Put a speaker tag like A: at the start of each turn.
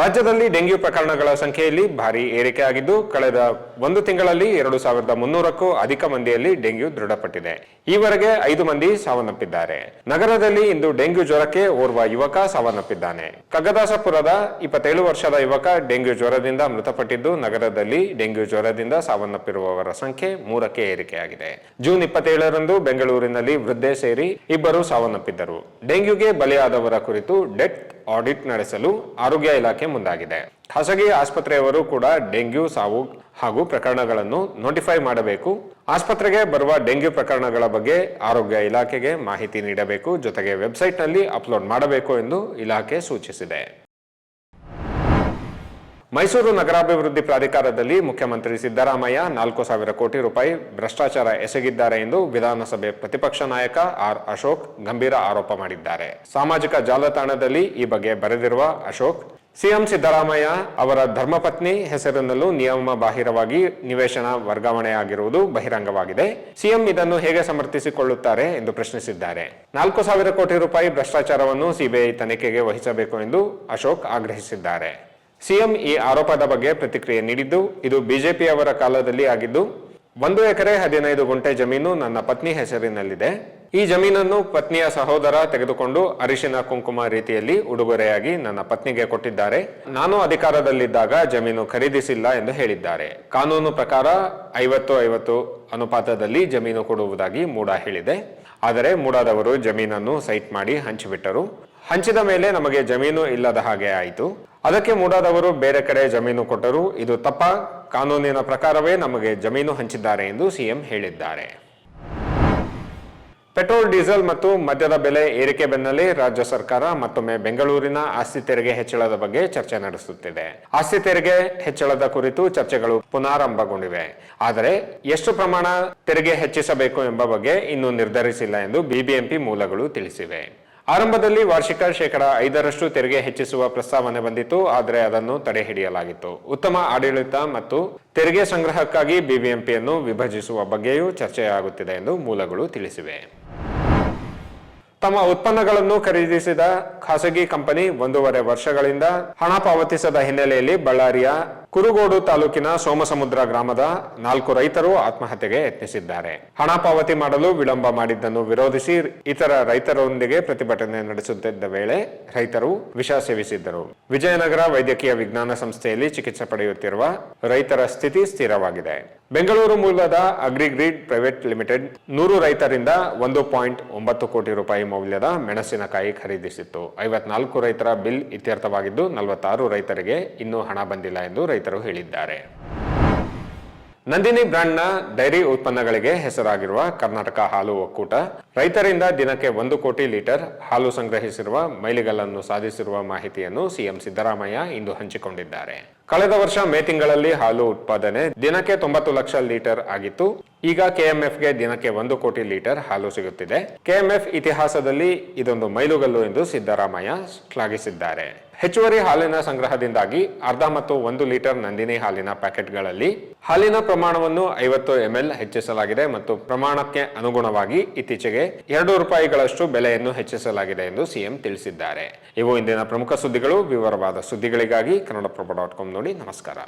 A: ರಾಜ್ಯದಲ್ಲಿ ಡೆಂಗ್ಯೂ ಪ್ರಕರಣಗಳ ಸಂಖ್ಯೆಯಲ್ಲಿ ಭಾರಿ ಏರಿಕೆ ಆಗಿದ್ದು, ಕಳೆದ ಒಂದು ತಿಂಗಳಲ್ಲಿ ಎರಡು ಸಾವಿರದ ಮುನ್ನೂರಕ್ಕೂ ಅಧಿಕ ಮಂದಿಯಲ್ಲಿ ಡೆಂಗ್ಯೂ ದೃಢಪಟ್ಟಿದೆ. ಈವರೆಗೆ ಐದು ಮಂದಿ ಸಾವನ್ನಪ್ಪಿದ್ದಾರೆ. ನಗರದಲ್ಲಿ ಇಂದು ಡೆಂಗ್ಯೂ ಜ್ವರಕ್ಕೆ ಓರ್ವ ಯುವಕ ಸಾವನ್ನಪ್ಪಿದ್ದಾನೆ. ಕಗ್ಗದಾಸಪುರದ ಇಪ್ಪತ್ತೇಳು ವರ್ಷದ ಯುವಕ ಡೆಂಗ್ಯೂ ಜ್ವರದಿಂದ ಮೃತಪಟ್ಟಿದ್ದು, ನಗರದಲ್ಲಿ ಡೆಂಗ್ಯೂ ಜ್ವರದಿಂದ ಸಾವನ್ನಪ್ಪಿರುವವರ ಸಂಖ್ಯೆ ಮೂರಕ್ಕೆ ಏರಿಕೆಯಾಗಿದೆ. ಜೂನ್ ಇಪ್ಪತ್ತೇಳರಂದು ಬೆಂಗಳೂರಿನಲ್ಲಿ ವೃದ್ಧೆ ಸೇರಿ ಇಬ್ಬರು ಸಾವನ್ನಪ್ಪಿದ್ದರು. ಡೆಂಗ್ಯೂಗೆ ಬಲಿಯಾದವರ ಕುರಿತು ಡೆತ್ ಆಡಿಟ್ ನಡೆಸಲು ಆರೋಗ್ಯ ಇಲಾಖೆ ಮುಂದಾಗಿದೆ. ಖಾಸಗಿ ಆಸ್ಪತ್ರೆಯವರು ಕೂಡ ಡೆಂಗ್ಯೂ, ಸಾವು ಹಾಗೂ ಪ್ರಕರಣಗಳನ್ನು ನೋಟಿಫೈ ಮಾಡಬೇಕು. ಆಸ್ಪತ್ರೆಗೆ ಬರುವ ಡೆಂಗ್ಯೂ ಪ್ರಕರಣಗಳ ಬಗ್ಗೆ ಆರೋಗ್ಯ ಇಲಾಖೆಗೆ ಮಾಹಿತಿ ನೀಡಬೇಕು. ಜೊತೆಗೆ ವೆಬ್ಸೈಟ್ನಲ್ಲಿ ಅಪ್ಲೋಡ್ ಮಾಡಬೇಕು ಎಂದು ಇಲಾಖೆ ಸೂಚಿಸಿದೆ. ಮೈಸೂರು ನಗರಾಭಿವೃದ್ಧಿ ಪ್ರಾಧಿಕಾರದಲ್ಲಿ ಮುಖ್ಯಮಂತ್ರಿ ಸಿದ್ದರಾಮಯ್ಯ ನಾಲ್ಕು ಸಾವಿರ ಕೋಟಿ ರೂಪಾಯಿ ಭ್ರಷ್ಟಾಚಾರ ಎಸಗಿದ್ದಾರೆ ಎಂದು ವಿಧಾನಸಭೆ ಪ್ರತಿಪಕ್ಷ ನಾಯಕ ಆರ್ ಅಶೋಕ್ ಗಂಭೀರ ಆರೋಪ ಮಾಡಿದ್ದಾರೆ. ಸಾಮಾಜಿಕ ಜಾಲತಾಣದಲ್ಲಿ ಈ ಬಗ್ಗೆ ಬರೆದಿರುವ ಅಶೋಕ್ ಸಿಎಂ ಸಿದ್ದರಾಮಯ್ಯ ಅವರ ಧರ್ಮಪತ್ನಿ ಹೆಸರಿನಲ್ಲೂ ನಿಯಮ ಬಾಹಿರವಾಗಿ ನಿವೇಶನ ವರ್ಗಾವಣೆಯಾಗಿರುವುದು ಬಹಿರಂಗವಾಗಿದೆ. ಸಿಎಂ ಇದನ್ನು ಹೇಗೆ ಸಮರ್ಥಿಸಿಕೊಳ್ಳುತ್ತಾರೆ ಎಂದು ಪ್ರಶ್ನಿಸಿದ್ದಾರೆ. ನಾಲ್ಕು ಸಾವಿರ ಕೋಟಿ ರೂಪಾಯಿ ಭ್ರಷ್ಟಾಚಾರವನ್ನು ಸಿಬಿಐ ತನಿಖೆಗೆ ವಹಿಸಬೇಕು ಎಂದು ಅಶೋಕ್ ಆಗ್ರಹಿಸಿದ್ದಾರೆ. ಸಿಎಂ ಈ ಆರೋಪದ ಬಗ್ಗೆ ಪ್ರತಿಕ್ರಿಯೆ ನೀಡಿದ್ದು, ಇದು ಬಿಜೆಪಿ ಅವರ ಕಾಲದಲ್ಲಿ ಆಗಿದ್ದು, ಒಂದು ಎಕರೆ ಹದಿನೈದು ಗುಂಟೆ ಜಮೀನು ನನ್ನ ಪತ್ನಿ ಹೆಸರಿನಲ್ಲಿದೆ. ಈ ಜಮೀನನ್ನು ಪತ್ನಿಯ ಸಹೋದರ ತೆಗೆದುಕೊಂಡು ಅರಿಶಿನ ಕುಂಕುಮ ರೀತಿಯಲ್ಲಿ ಉಡುಗೊರೆಯಾಗಿ ನನ್ನ ಪತ್ನಿಗೆ ಕೊಟ್ಟಿದ್ದಾರೆ. ನಾನು ಅಧಿಕಾರದಲ್ಲಿದ್ದಾಗ ಜಮೀನು ಖರೀದಿಸಿಲ್ಲ ಎಂದು ಹೇಳಿದ್ದಾರೆ. ಕಾನೂನು ಪ್ರಕಾರ ಐವತ್ತು ಐವತ್ತು ಅನುಪಾತದಲ್ಲಿ ಜಮೀನು ಕೊಡುವುದಾಗಿ ಮೂಡ ಹೇಳಿದೆ. ಆದರೆ ಮೂಡಾದವರು ಜಮೀನನ್ನು ಸೈಟ್ ಮಾಡಿ ಹಂಚಿಬಿಟ್ಟರು. ಹಂಚಿದ ಮೇಲೆ ನಮಗೆ ಜಮೀನು ಇಲ್ಲದ ಹಾಗೆ ಆಯಿತು. ಅದಕ್ಕೆ ಮೂಡಾದವರು ಬೇರೆ ಕಡೆ ಜಮೀನು ಕೊಟ್ಟರು. ಇದು ತಪ್ಪ. ಕಾನೂನಿನ ಪ್ರಕಾರವೇ ನಮಗೆ ಜಮೀನು ಹಂಚಿದ್ದಾರೆ ಎಂದು ಸಿಎಂ ಹೇಳಿದ್ದಾರೆ. ಪೆಟ್ರೋಲ್, ಡೀಸೆಲ್ ಮತ್ತು ಮದ್ಯದ ಬೆಲೆ ಏರಿಕೆ ಬೆನ್ನಲ್ಲೇ ರಾಜ್ಯ ಸರ್ಕಾರ ಮತ್ತೊಮ್ಮೆ ಬೆಂಗಳೂರಿನ ಆಸ್ತಿ ತೆರಿಗೆ ಹೆಚ್ಚಳದ ಬಗ್ಗೆ ಚರ್ಚೆ ನಡೆಸುತ್ತಿದೆ. ಆಸ್ತಿ ತೆರಿಗೆ ಹೆಚ್ಚಳದ ಕುರಿತು ಚರ್ಚೆಗಳು ಪುನಾರಂಭಗೊಂಡಿವೆ. ಆದರೆ ಎಷ್ಟು ಪ್ರಮಾಣ ತೆರಿಗೆ ಹೆಚ್ಚಿಸಬೇಕು ಎಂಬ ಬಗ್ಗೆ ಇನ್ನೂ ನಿರ್ಧರಿಸಿಲ್ಲ ಎಂದು ಬಿಬಿಎಂಪಿ ಮೂಲಗಳು ತಿಳಿಸಿವೆ. ಆರಂಭದಲ್ಲಿ ವಾರ್ಷಿಕ ಶೇಕಡಾ ಐದರಷ್ಟು ತೆರಿಗೆ ಹೆಚ್ಚಿಸುವ ಪ್ರಸ್ತಾವನೆ ಬಂದಿತ್ತು, ಆದರೆ ಅದನ್ನು ತಡೆಹಿಡಿಯಲಾಗಿತ್ತು ಉತ್ತಮ ಆಡಳಿತ ಮತ್ತು ತೆರಿಗೆ ಸಂಗ್ರಹಕ್ಕಾಗಿ ಬಿಬಿಎಂಪಿಯನ್ನು ವಿಭಜಿಸುವ ಬಗ್ಗೆಯೂ ಚರ್ಚೆಯಾಗುತ್ತಿದೆ ಎಂದು ಮೂಲಗಳು ತಿಳಿಸಿವೆ. ತಮ್ಮ ಉತ್ಪನ್ನಗಳನ್ನು ಖರೀದಿಸಿದ ಖಾಸಗಿ ಕಂಪನಿ ಒಂದೂವರೆ ವರ್ಷಗಳಿಂದ ಹಣ ಪಾವತಿಸದ ಹಿನ್ನೆಲೆಯಲ್ಲಿ ಬಳ್ಳಾರಿಯ ಕುರುಗೋಡು ತಾಲೂಕಿನ ಸೋಮಸಮುದ್ರ ಗ್ರಾಮದ ನಾಲ್ಕು ರೈತರು ಆತ್ಮಹತ್ಯೆಗೆ ಯತ್ನಿಸಿದ್ದಾರೆ. ಹಣ ಪಾವತಿ ಮಾಡಲು ವಿಳಂಬ ಮಾಡಿದ್ದನ್ನು ವಿರೋಧಿಸಿ ಇತರ ರೈತರೊಂದಿಗೆ ಪ್ರತಿಭಟನೆ ನಡೆಸುತ್ತಿದ್ದ ವೇಳೆ ರೈತರು ವಿಷ ಸೇವಿಸಿದ್ದರು. ವಿಜಯನಗರ ವೈದ್ಯಕೀಯ ವಿಜ್ಞಾನ ಸಂಸ್ಥೆಯಲ್ಲಿ ಚಿಕಿತ್ಸೆ ಪಡೆಯುತ್ತಿರುವ ರೈತರ ಸ್ಥಿತಿ ಸ್ಥಿರವಾಗಿದೆ. ಬೆಂಗಳೂರು ಮೂಲದ ಅಗ್ರಿಗ್ರೀಡ್ ಪ್ರೈವೇಟ್ ಲಿಮಿಟೆಡ್ ನೂರು ರೈತರಿಂದ ಒಂದು ಪಾಯಿಂಟ್ ಒಂಬತ್ತು ಕೋಟಿ ರೂಪಾಯಿ ಮೌಲ್ಯದ ಮೆಣಸಿನಕಾಯಿ ಖರೀದಿಸಿತ್ತು. ಐವತ್ನಾಲ್ಕು ರೈತರ ಬಿಲ್ ಇತ್ಯರ್ಥವಾಗಿದ್ದು, ನಲವತ್ತಾರು ರೈತರಿಗೆ ಇನ್ನೂ ಹಣ ಬಂದಿಲ್ಲ ಎಂದು ರೈತರು ಹೇಳಿದ್ದಾರೆ. ನಂದಿನಿ ಬ್ರ್ಯಾಂಡ್ನ ಡೈರಿ ಉತ್ಪನ್ನಗಳಿಗೆ ಹೆಸರಾಗಿರುವ ಕರ್ನಾಟಕ ಹಾಲು ಒಕ್ಕೂಟ, ರೈತರಿಂದ ದಿನಕ್ಕೆ ಒಂದು ಕೋಟಿ ಲೀಟರ್ ಹಾಲು ಸಂಗ್ರಹಿಸಿರುವ ಮೈಲಿಗಲ್ಲನ್ನು ಸಾಧಿಸಿರುವ ಮಾಹಿತಿಯನ್ನು ಸಿಎಂ ಸಿದ್ದರಾಮಯ್ಯ ಇಂದು ಹಂಚಿಕೊಂಡಿದ್ದಾರೆ. ಕಳೆದ ವರ್ಷ ಮೇ ತಿಂಗಳಲ್ಲಿ ಹಾಲು ಉತ್ಪಾದನೆ ದಿನಕ್ಕೆ ತೊಂಬತ್ತು ಲಕ್ಷ ಲೀಟರ್ ಆಗಿತ್ತು. ಈಗ ಕೆಎಂಎಫ್ಗೆ ದಿನಕ್ಕೆ ಒಂದು ಕೋಟಿ ಲೀಟರ್ ಹಾಲು ಸಿಗುತ್ತಿದೆ. ಕೆಎಂಎಫ್ ಇತಿಹಾಸದಲ್ಲಿ ಇದೊಂದು ಮೈಲುಗಲ್ಲು ಎಂದು ಸಿದ್ದರಾಮಯ್ಯ ಶ್ಲಾಘಿಸಿದ್ದಾರೆ. ಹೆಚ್ಚುವರಿ ಹಾಲಿನ ಸಂಗ್ರಹದಿಂದಾಗಿ ಅರ್ಧ ಮತ್ತು ಒಂದು ಲೀಟರ್ ನಂದಿನಿ ಹಾಲಿನ ಪ್ಯಾಕೆಟ್ಗಳಲ್ಲಿ ಹಾಲಿನ ಪ್ರಮಾಣವನ್ನು ಐವತ್ತು ಎಂಎಲ್ ಹೆಚ್ಚಿಸಲಾಗಿದೆ ಮತ್ತು ಪ್ರಮಾಣಕ್ಕೆ ಅನುಗುಣವಾಗಿ ಇತ್ತೀಚೆಗೆ ಎರಡು ರೂಪಾಯಿಗಳಷ್ಟು ಬೆಲೆಯನ್ನು ಹೆಚ್ಚಿಸಲಾಗಿದೆ ಎಂದು ಸಿಎಂ ತಿಳಿಸಿದ್ದಾರೆ. ಇವು ಇಂದಿನ ಪ್ರಮುಖ ಸುದ್ದಿಗಳು. ವಿವರವಾದ ಸುದ್ದಿಗಳಿಗಾಗಿ ಕನ್ನಡಪ್ರಭ ಡಾಟ್ ಕಾಮ್ ನೋಡಿ ನಮಸ್ಕಾರ